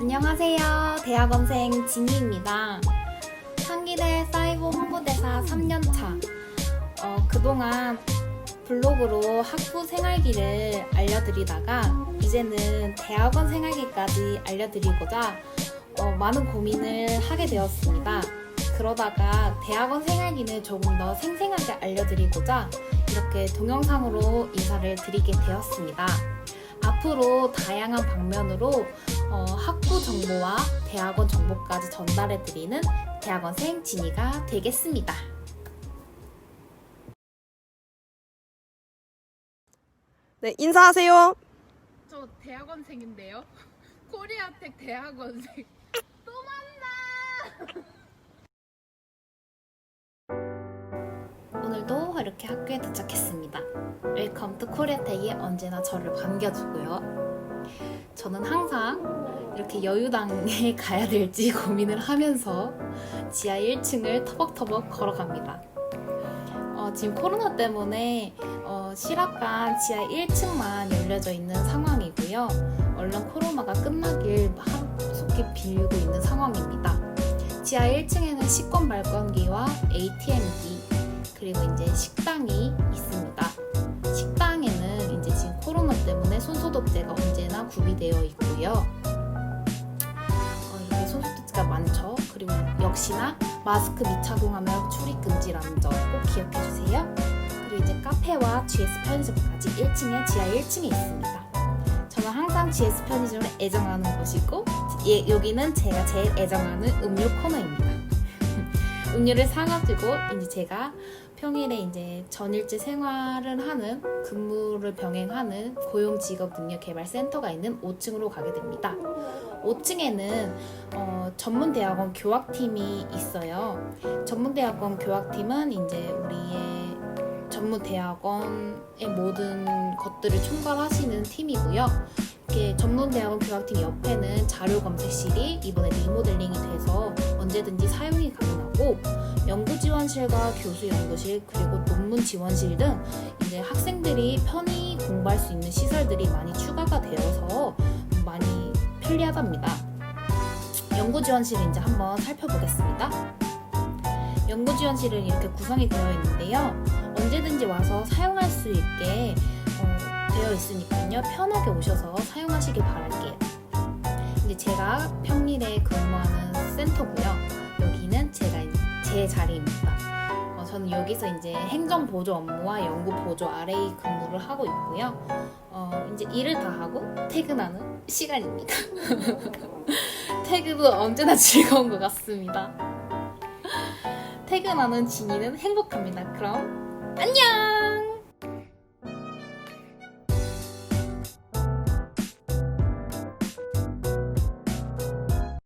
안녕하세요. 대학원생 진희입니다. 상기대 사이버 홍보대사 3년차. 어, 그동안 블로그로 학부 생활기를 알려드리다가 이제는 대학원 생활기까지 알려드리고자 어, 많은 고민을 하게 되었습니다. 그러다가 대학원 생활기는 조금 더 생생하게 알려드리고자 이렇게 동영상으로 인사를 드리게 되었습니다. 앞으로 다양한 방면으로 어, 학부 정보와 대학원 정보까지 전달해드리는 대학원생 진이가 되겠습니다. 네, 인사하세요. 저 대학원생인데요. 코리아텍 대학원생. 또 만나. 오늘도 이렇게 학교에 도착했습니다. 웰컴 투 코리아텍이 언제나 저를 반겨주고요. 저는 항상 이렇게 여유당에 가야 될지 고민을 하면서 지하 1층을 터벅터벅 걸어갑니다. 어, 지금 코로나 때문에 어, 실학관 지하 1층만 열려져 있는 상황이고요. 얼른 코로나가 끝나길 하속히 빌고 있는 상황입니다. 지하 1층에는 식권 발권기와 ATM기 그리고 이제 식당이 있습니다. 식당에는 이제 지금 코로나 때문에 손소독제가 언제나 구비되어 있고요. 많죠. 그리고 역시나 마스크 미착용하면 출입 금지라는 점 꼭 기억해 주세요. 그리고 이제 카페와 GS 편의점까지 1층에 지하 1층에 있습니다. 저는 항상 GS 편의점을 애정하는 곳이고 예, 여기는 제가 제일 애정하는 음료 코너입니다. 음료를 사가지고 이제 제가 평일에 이제 전일제 생활을 하는 근무를 병행하는 고용직업능력개발센터가 있는 5층으로 가게 됩니다. 5층에는 어, 전문대학원 교학팀이 있어요. 전문대학원 교학팀은 이제 우리의 전문대학원의 모든 것들을 총괄하시는 팀이고요. 이렇게 전문대학원 교학팀 옆에는 자료 검색실이 이번에 리모델링이 돼서 언제든지 사용이 가능하고 연구 지원실과 교수 연구실 그리고 논문 지원실 등 이제 학생들이 편히 공부할 수 있는 시설들이 많이 추가가 되어서 많이 편리하답니다. 연구 지원실을 이제 한번 살펴보겠습니다. 연구 지원실은 이렇게 구성이 되어 있는데요. 언제든지 와서 사용할 수 있게 어, 되어 있으니까요. 편하게 오셔서 사용하시길 바랄게요. 이제 제가 평일에 근무하는 센터고요. 여기는 제가 제 자리입니다. 어, 저는 여기서 이제 행정 보조 업무와 연구 보조 RA 근무를 하고 있고요. 어, 이제 일을 다 하고 퇴근하는 시간입니다. 퇴근은 언제나 즐거운 것 같습니다. 퇴근하는 진이는 행복합니다. 그럼 안녕!